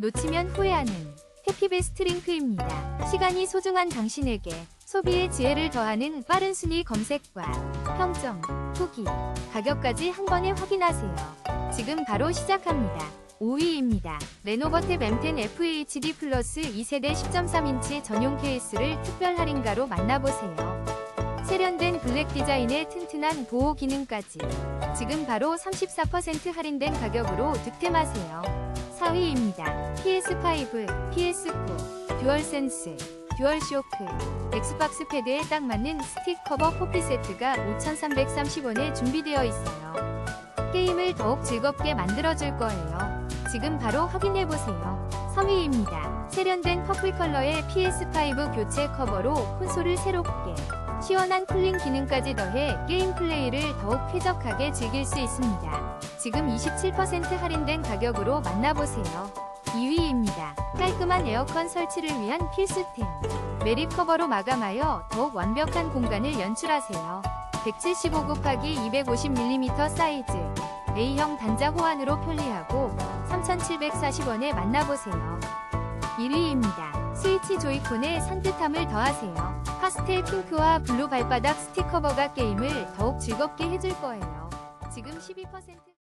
놓치면 후회하는 해피베스트 링크입니다. 시간이 소중한 당신에게 소비의 지혜를 더하는 빠른 순위 검색과 평점, 후기, 가격까지 한 번에 확인하세요. 지금 바로 시작합니다. 5위입니다. 레노버 탭 M10 FHD 플러스 2세대 10.3인치 전용 케이스를 특별 할인가로 만나보세요. 세련된 블랙 디자인의 튼튼한 보호 기능까지 지금 바로 34% 할인된 가격으로 득템하세요. 4위입니다. PS5, PS4, 듀얼센스, 듀얼쇼크, 엑스박스 패드에 딱 맞는 스틱 커버 포피 세트가 5,330원에 준비되어 있어요. 게임을 더욱 즐겁게 만들어줄 거예요. 지금 바로 확인해보세요. 3위입니다. 세련된 퍼플 컬러의 PS5 교체 커버로 콘솔을 새롭게 시원한 쿨링 기능까지 더해 게임 플레이를 더욱 쾌적하게 즐길 수 있습니다. 지금 27% 할인된 가격으로 만나보세요. 2위입니다. 깔끔한 에어컨 설치를 위한 필수템. 매립 커버로 마감하여 더욱 완벽한 공간을 연출하세요. 175 곱하기 250mm 사이즈. A형 단자 호환으로 편리하고 3,740원에 만나보세요. 1위입니다. 스위치 조이콘의 산뜻함을 더하세요. 파스텔 핑크와 블루 발바닥 스티커버가 게임을 더욱 즐겁게 해줄 거예요. 지금 12%